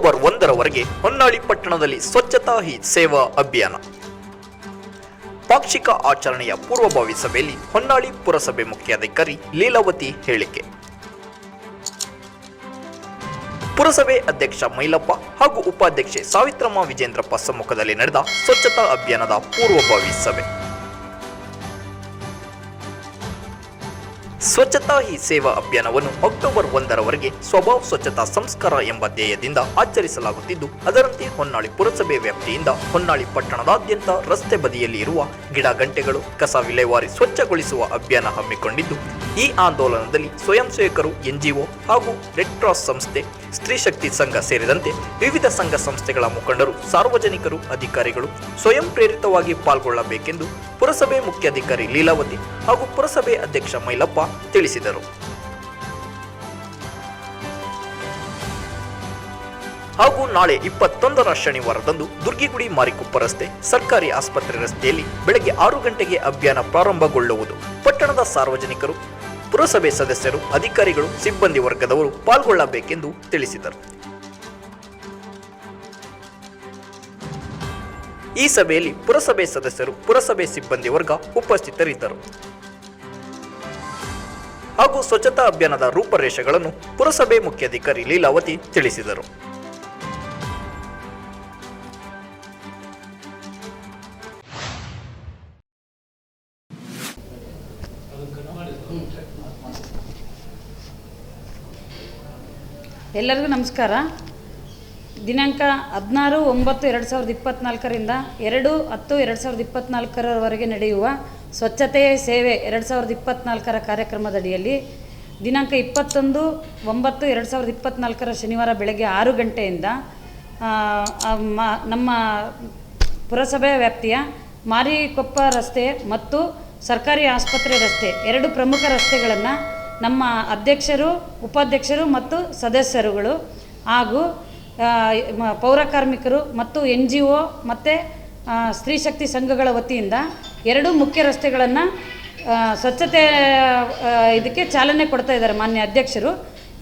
ಒಂದರವರೆಗೆ ಹೊನ್ನಾಳಿ ಪಟ್ಟಣದಲ್ಲಿ ಸ್ವಚ್ಛತಾ ಹಿ ಸೇವಾ ಅಭಿಯಾನ. ಪಾಕ್ಷಿಕ ಆಚರಣೆಯ ಪೂರ್ವಭಾವಿ ಸಭೆಯಲ್ಲಿ ಹೊನ್ನಾಳಿ ಪುರಸಭೆ ಮುಖ್ಯಾಧಿಕಾರಿ ಲೀಲಾವತಿ ಹೇಳಿಕೆ. ಪುರಸಭೆ ಅಧ್ಯಕ್ಷ ಮೈಲಪ್ಪ ಹಾಗೂ ಉಪಾಧ್ಯಕ್ಷೆ ಸಾವಿತ್ರಮ್ಮ ವಿಜೇಂದ್ರಪ್ಪ ಸಮ್ಮುಖದಲ್ಲಿ ನಡೆದ ಸ್ವಚ್ಛತಾ ಅಭಿಯಾನದ ಪೂರ್ವಭಾವಿ ಸಭೆ. ಸ್ವಚ್ಛತಾ ಹಿ ಸೇವಾ ಅಭಿಯಾನವನ್ನು ಅಕ್ಟೋಬರ್ ಒಂದರವರೆಗೆ ಸ್ವಭಾವ ಸ್ವಚ್ಛತಾ ಸಂಸ್ಕಾರ ಎಂಬ ಧ್ಯೇಯದಿಂದ ಆಚರಿಸಲಾಗುತ್ತಿದ್ದು, ಅದರಂತೆ ಹೊನ್ನಾಳಿ ಪುರಸಭೆ ವ್ಯಾಪ್ತಿಯಿಂದ ಹೊನ್ನಾಳಿ ಪಟ್ಟಣದಾದ್ಯಂತ ರಸ್ತೆ ಬದಿಯಲ್ಲಿ ಇರುವ ಗಿಡ ಗಂಟೆಗಳು ಕಸ ವಿಲೇವಾರಿ ಸ್ವಚ್ಛಗೊಳಿಸುವ ಅಭಿಯಾನ ಹಮ್ಮಿಕೊಂಡಿದ್ದು, ಈ ಆಂದೋಲನದಲ್ಲಿ ಸ್ವಯಂ ಸೇವಕರು ಎನ್ಜಿಒ ಹಾಗೂ ರೆಡ್ ಕ್ರಾಸ್ ಸಂಸ್ಥೆ, ಸ್ತ್ರೀ ಶಕ್ತಿ ಸಂಘ ಸೇರಿದಂತೆ ವಿವಿಧ ಸಂಘ ಸಂಸ್ಥೆಗಳ ಮುಖಂಡರು, ಸಾರ್ವಜನಿಕರು, ಅಧಿಕಾರಿಗಳು ಸ್ವಯಂ ಪ್ರೇರಿತವಾಗಿ ಪಾಲ್ಗೊಳ್ಳಬೇಕೆಂದು ಪುರಸಭೆ ಮುಖ್ಯಾಧಿಕಾರಿ ಲೀಲಾವತಿ ಹಾಗೂ ಪುರಸಭೆ ಅಧ್ಯಕ್ಷ ಮೈಲಪ್ಪ ತಿಳಿಸಿದರು. ಹಾಗೂ ನಾಳೆ ಇಪ್ಪತ್ತೊಂದರ ಶನಿವಾರದಂದು ದುರ್ಗಿಗುಡಿ ಮಾರಿಕೊಪ್ಪ ರಸ್ತೆ ಸರ್ಕಾರಿ ಆಸ್ಪತ್ರೆ ರಸ್ತೆಯಲ್ಲಿ ಬೆಳಗ್ಗೆ ಆರು ಗಂಟೆಗೆ ಅಭಿಯಾನ ಪ್ರಾರಂಭಗೊಳ್ಳುವುದು. ಪಟ್ಟಣದ ಸಾರ್ವಜನಿಕರು, ಪುರಸಭೆ ಸದಸ್ಯರು, ಅಧಿಕಾರಿಗಳು, ಸಿಬ್ಬಂದಿ ವರ್ಗದವರು ಪಾಲ್ಗೊಳ್ಳಬೇಕೆಂದು ತಿಳಿಸಿದರು. ಈ ಸಭೆಯಲ್ಲಿ ಪುರಸಭೆ ಸದಸ್ಯರು, ಪುರಸಭೆ ಸಿಬ್ಬಂದಿ ವರ್ಗ ಉಪಸ್ಥಿತರಿದ್ದರು. ಹಾಗೂ ಸ್ವಚ್ಛತಾ ಅಭಿಯಾನದ ರೂಪರೇಷೆಗಳನ್ನು ಪುರಸಭೆ ಮುಖ್ಯಾಧಿಕಾರಿ ಲೀಲಾವತಿ ತಿಳಿಸಿದರು. ಎಲ್ಲರಿಗೂ ನಮಸ್ಕಾರ. ದಿನಾಂಕ ಹದಿನಾರು ಒಂಬತ್ತು ಎರಡು ಸಾವಿರದ ಇಪ್ಪತ್ತ್ನಾಲ್ಕರಿಂದ ಎರಡು ಹತ್ತು ಎರಡು ಸಾವಿರದ ಇಪ್ಪತ್ತ್ನಾಲ್ಕರವರೆಗೆ ನಡೆಯುವ ಸ್ವಚ್ಛತೆಯ ಸೇವೆ ಎರಡು ಸಾವಿರದ ಇಪ್ಪತ್ತ್ನಾಲ್ಕರ ಕಾರ್ಯಕ್ರಮದಡಿಯಲ್ಲಿ ದಿನಾಂಕ ಇಪ್ಪತ್ತೊಂದು ಒಂಬತ್ತು ಎರಡು ಸಾವಿರದ ಇಪ್ಪತ್ತ್ನಾಲ್ಕರ ಶನಿವಾರ ಬೆಳಗ್ಗೆ ಆರು ಗಂಟೆಯಿಂದ ನಮ್ಮ ಪುರಸಭೆ ವ್ಯಾಪ್ತಿಯ ಮಾರಿಕೊಪ್ಪ ರಸ್ತೆ ಮತ್ತು ಸರ್ಕಾರಿ ಆಸ್ಪತ್ರೆ ರಸ್ತೆ ಎರಡು ಪ್ರಮುಖ ರಸ್ತೆಗಳನ್ನು ನಮ್ಮ ಅಧ್ಯಕ್ಷರು, ಉಪಾಧ್ಯಕ್ಷರು ಮತ್ತು ಸದಸ್ಯರುಗಳು ಹಾಗೂ ಪೌರ ಕಾರ್ಮಿಕರು ಮತ್ತು ಎನ್ ಜಿ ಒ ಮತ್ತು ಸ್ತ್ರೀ ಶಕ್ತಿ ಸಂಘಗಳ ವತಿಯಿಂದ ಎರಡು ಮುಖ್ಯ ರಸ್ತೆಗಳನ್ನು ಸ್ವಚ್ಛತೆ ಇದಕ್ಕೆ ಚಾಲನೆ ಕೊಡ್ತಾ ಇದ್ದಾರೆ ಮಾನ್ಯ ಅಧ್ಯಕ್ಷರು.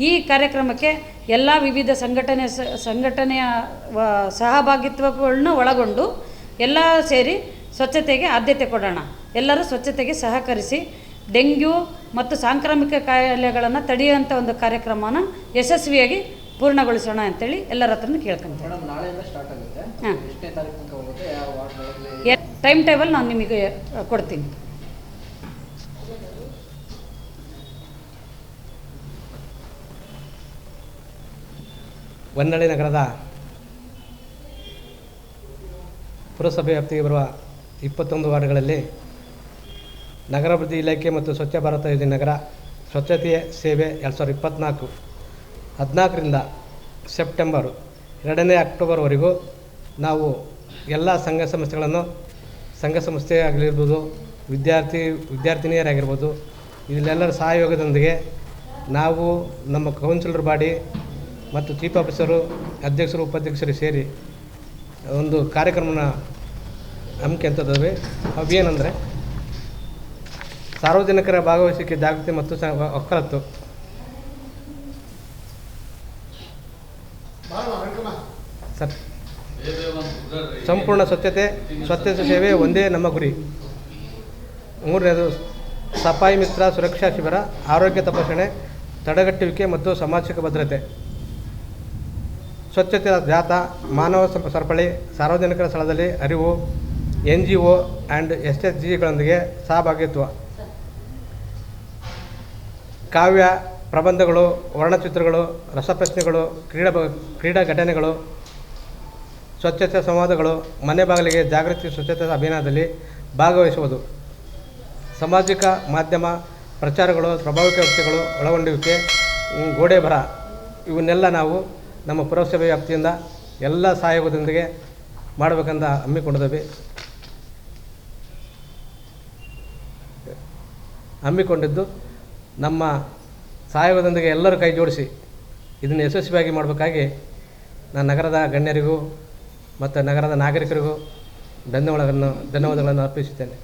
ಈ ಕಾರ್ಯಕ್ರಮಕ್ಕೆ ಎಲ್ಲ ವಿವಿಧ ಸಂಘಟನೆ ಸಂಘಟನೆಯ ಸಹಭಾಗಿತ್ವಗಳನ್ನು ಒಳಗೊಂಡು ಎಲ್ಲ ಸೇರಿ ಸ್ವಚ್ಛತೆಗೆ ಆದ್ಯತೆ ಕೊಡೋಣ. ಎಲ್ಲರೂ ಸ್ವಚ್ಛತೆಗೆ ಸಹಕರಿಸಿ ಡೆಂಗ್ಯೂ ಮತ್ತು ಸಾಂಕ್ರಾಮಿಕ ಕಾಯಿಲೆಗಳನ್ನು ತಡೆಯುವಂಥ ಒಂದು ಕಾರ್ಯಕ್ರಮನ ಯಶಸ್ವಿಯಾಗಿ ಪೂರ್ಣಗೊಳಿಸೋಣ ಅಂತೇಳಿ ಎಲ್ಲರ ಹತ್ರನೂ ಕೇಳ್ಕೊಂತ ಮೇಡಮ್ ನಾಳೆಯಿಂದ ಸ್ಟಾರ್ಟ್ ಆಗುತ್ತೆ. ಹಾಂ. ಎಷ್ಟನೇ ತಾರೀಕು ತನಕ ಹೋಗುತ್ತೆ? ವಾರ್ಡ್ಗಳಲ್ಲಿ ಟೈಮ್ ಟೇಬಲ್ ನಾನು ನಿಮಗೆ ಕೊಡ್ತೀನಿ. ಹೊನ್ನಳ್ಳಿ ನಗರದ ಪುರಸಭೆ ವ್ಯಾಪ್ತಿಗೆ ಬರುವ ಇಪ್ಪತ್ತೊಂದು ವಾರ್ಡ್ಗಳಲ್ಲಿ ನಗರಾಭಿವೃದ್ಧಿ ಇಲಾಖೆ ಮತ್ತು ಸ್ವಚ್ಛ ಭಾರತ ಯೋಜನೆ ನಗರ ಸ್ವಚ್ಛತೆಯ ಸೇವೆ ಎರಡು ಸಾವಿರದ ಇಪ್ಪತ್ತ್ನಾಲ್ಕು ಹದಿನಾಲ್ಕರಿಂದ ಸೆಪ್ಟೆಂಬರು ಎರಡನೇ ಅಕ್ಟೋಬರ್ವರೆಗೂ ನಾವು ಎಲ್ಲ ಸಂಘ ಸಂಸ್ಥೆಗಳನ್ನು, ಸಂಘ ಸಂಸ್ಥೆ ಆಗಲಿರ್ಬೋದು, ವಿದ್ಯಾರ್ಥಿ, ವಿದ್ಯಾರ್ಥಿನಿಯರಾಗಿರ್ಬೋದು, ಇಲ್ಲೆಲ್ಲರ ಸಹಯೋಗದೊಂದಿಗೆ ನಾವು ನಮ್ಮ ಕೌನ್ಸಿಲರ್ ಬಾಡಿ ಮತ್ತು ಚೀಫ್ ಆಫೀಸರು, ಅಧ್ಯಕ್ಷರು, ಉಪಾಧ್ಯಕ್ಷರು ಸೇರಿ ಒಂದು ಕಾರ್ಯಕ್ರಮನ ಹಮ್ಮಿಕೊಂತದ್ದೇವೆ ಅವು ಏನಂದರೆ ಸಾರ್ವಜನಿಕರ ಭಾಗವಹಿಸಿಕೆ ಜಾಗೃತಿ ಮತ್ತು ಒಕ್ಕಲತ್ತು. ಸರ್. ಸಂಪೂರ್ಣ ಸ್ವಚ್ಛತೆ ಸ್ವಚ್ಛತೆ ಸೇವೆ ಒಂದೇ ನಮ್ಮ ಗುರಿ. ಮೂರನೇದು ಸಫಾಯಿ ಮಿತ್ರ ಸುರಕ್ಷಾ ಶಿಬಿರ ಆರೋಗ್ಯ ತಪಾಸಣೆ ತಡೆಗಟ್ಟುವಿಕೆ ಮತ್ತು ಸಾಮಾಜಿಕ ಭದ್ರತೆ. ಸ್ವಚ್ಛತೆಯ ಜಾತ ಮಾನವ ಸಂಪ- ಸರಪಳಿ ಸಾರ್ವಜನಿಕರ ಸ್ಥಳದಲ್ಲಿ ಅರಿವು N G O and S S ಜಿಗಳೊಂದಿಗೆ ಸಹಭಾಗಿತ್ವ ಕಾವ್ಯ ಪ್ರಬಂಧಗಳು, ವರ್ಣಚಿತ್ರಗಳು, ರಸಪ್ರಶ್ನೆಗಳು, ಕ್ರೀಡಾ ಕ್ರೀಡಾ ಘಟನೆಗಳು, ಸ್ವಚ್ಛತೆ ಸಂವಾದಗಳು, ಮನೆ ಬಾಗಿಲಿಗೆ ಜಾಗೃತಿ, ಸ್ವಚ್ಛತೆ ಅಭಿಯಾನದಲ್ಲಿ ಭಾಗವಹಿಸುವುದು. ಸಾಮಾಜಿಕ ಮಾಧ್ಯಮ ಪ್ರಚಾರಗಳು, ಪ್ರಭಾವಿತ ವ್ಯಕ್ತಿಗಳು ಒಳಗೊಂಡುವಿಕೆ ಗೋಡೆ ಬರ ಇವನ್ನೆಲ್ಲ ನಾವು ನಮ್ಮ ಪುರಸಭೆ ವ್ಯಾಪ್ತಿಯಿಂದ ಎಲ್ಲ ಸಹಯೋಗದೊಂದಿಗೆ ಮಾಡಬೇಕಂತ ಹಮ್ಮಿಕೊಂಡಿದ್ದೇವೆ. ಹಮ್ಮಿಕೊಂಡಿದ್ದು ನಮ್ಮ ಸಹಯೋಗದೊಂದಿಗೆ ಎಲ್ಲರೂ ಕೈ ಜೋಡಿಸಿ ಇದನ್ನು ಯಶಸ್ವಿಯಾಗಿ ಮಾಡಬೇಕಾಗಿ ನಾನು ನಗರದ ಗಣ್ಯರಿಗೂ ಮತ್ತು ನಗರದ ನಾಗರಿಕರಿಗೂ ಧನ್ಯವಾದಗಳನ್ನು ಧನ್ಯವಾದಗಳನ್ನು ಅರ್ಪಿಸುತ್ತೇನೆ.